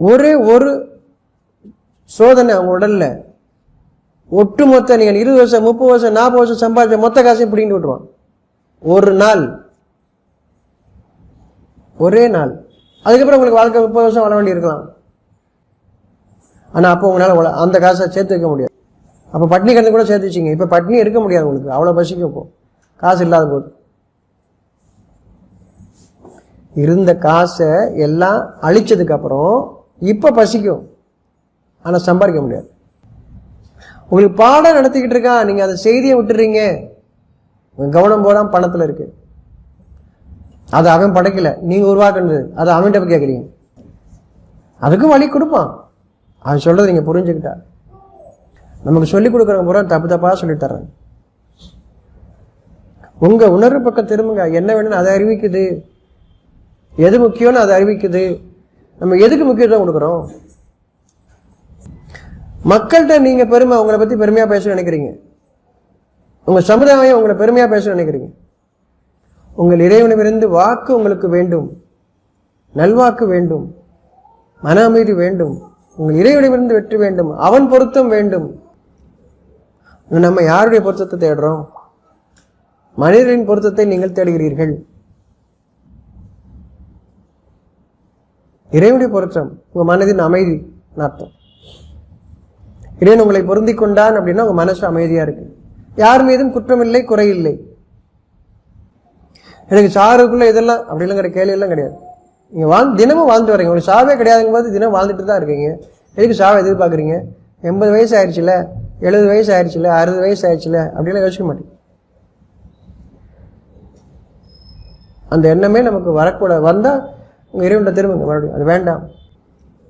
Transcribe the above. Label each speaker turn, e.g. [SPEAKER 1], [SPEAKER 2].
[SPEAKER 1] ஒரே ஒரு சோதனை அவங்க உடல்ல. ஒட்டுமொத்த நீங்கள் இருபது வருஷம் முப்பது வருஷம் நாற்பது வருஷம் சம்பாதிச்ச மொத்த காசையும் பிடிங்கிட்டு விட்டுருவான். ஒரு நாள். ஒரே நாள். அதுக்கப்புறம் உங்களுக்கு வாழ்க்கை முப்பது வருஷம் வாழ வேண்டி இருக்கலாம் ஆனால் அப்போ உங்களால் அந்த காசை சேர்த்து வைக்க முடியாது. அப்போ பட்னி கிடந்து கூட சேர்த்து வச்சிங்க. இப்போ பட்னி இருக்க முடியாது உங்களுக்கு. அவ்வளோ பசிக்கும் இப்போ. காசு இல்லாத போது. இருந்த காசை எல்லாம் அழிச்சதுக்கப்புறம் இப்போ பசிக்கும். ஆனால் சம்பாதிக்க முடியாது. உங்களுக்கு பாடம் நடத்திக்கிட்டு இருக்கான் நீங்கள் அந்த செய்தியை விட்டுறீங்க. உங்கள் கவனம் போடாமல் பணத்தில் இருக்கு. அதை அவன் படைக்கல. நீங்கள் உருவாக்குனது அதை அவன்கிட்ட போய் கேட்குறீங்க அதுக்கும் வழி கொடுப்பான். அவன் சொல்கிறது நீங்கள் புரிஞ்சுக்கிட்டா. நமக்கு சொல்லிக் கொடுக்குறவங்க பூரா தப்பு தப்பாக சொல்லித் உங்கள் உணர்வு பக்கம் திரும்புங்க. என்ன வேணும்னு அதை அறிவிக்குது. எது முக்கியம்னு அதை அறிவிக்குது. நம்ம எதுக்கு முக்கியத்துவம் கொடுக்குறோம்? மக்கள்கிட்ட நீங்க பெருமை உங்களை பத்தி பெருமையா பேச நினைக்கிறீங்க. உங்க சமுதாயம் உங்களை பெருமையா பேச நினைக்கிறீங்க. உங்கள் இறைவனிடமிருந்து வாக்கு உங்களுக்கு வேண்டும். நல்வாக்கு வேண்டும். மன அமைதி வேண்டும். உங்கள் இறைவனிடமிருந்து வெற்றி வேண்டும். அவன் பொருத்தம் வேண்டும். நம்ம யாருடைய பொருத்தத்தை தேடுறோம்? மனிதரின் பொருத்தத்தை நீங்கள் தேடுகிறீர்கள். இறைவனுடைய பொருத்தம் உங்க மனதின் அமைதி அர்த்தம் இறைவன் உங்களை பொருந்தி கொண்டான் அப்படின்னா உங்க மனசு அமைதியா இருக்கு. யார் மீதும் குற்றமில்லை குறையில்லை. எனக்கு சாருக்குள்ள இதெல்லாம் அப்படிலாம் கேள்வி எல்லாம் கிடையாது. நீங்க வாழ் தினமும் வாழ்ந்து வரீங்க. உங்களுக்கு சாவே கிடையாதுங்க போது தினம் வாழ்ந்துட்டு தான் இருக்கீங்க. எதுக்கு சாவை எதிர்பார்க்குறீங்க? எண்பது வயசு ஆயிடுச்சுல எழுபது வயசு ஆயிடுச்சுல அறுபது வயசு ஆயிடுச்சுல அப்படிலாம் யோசிக்க மாட்டேங்க. அந்த எண்ணமே நமக்கு வரக்கூடாது வந்தால் உங்கள் இறைவன்கிட்ட திரும்புங்க மறுபடியும். அது வேண்டாம்.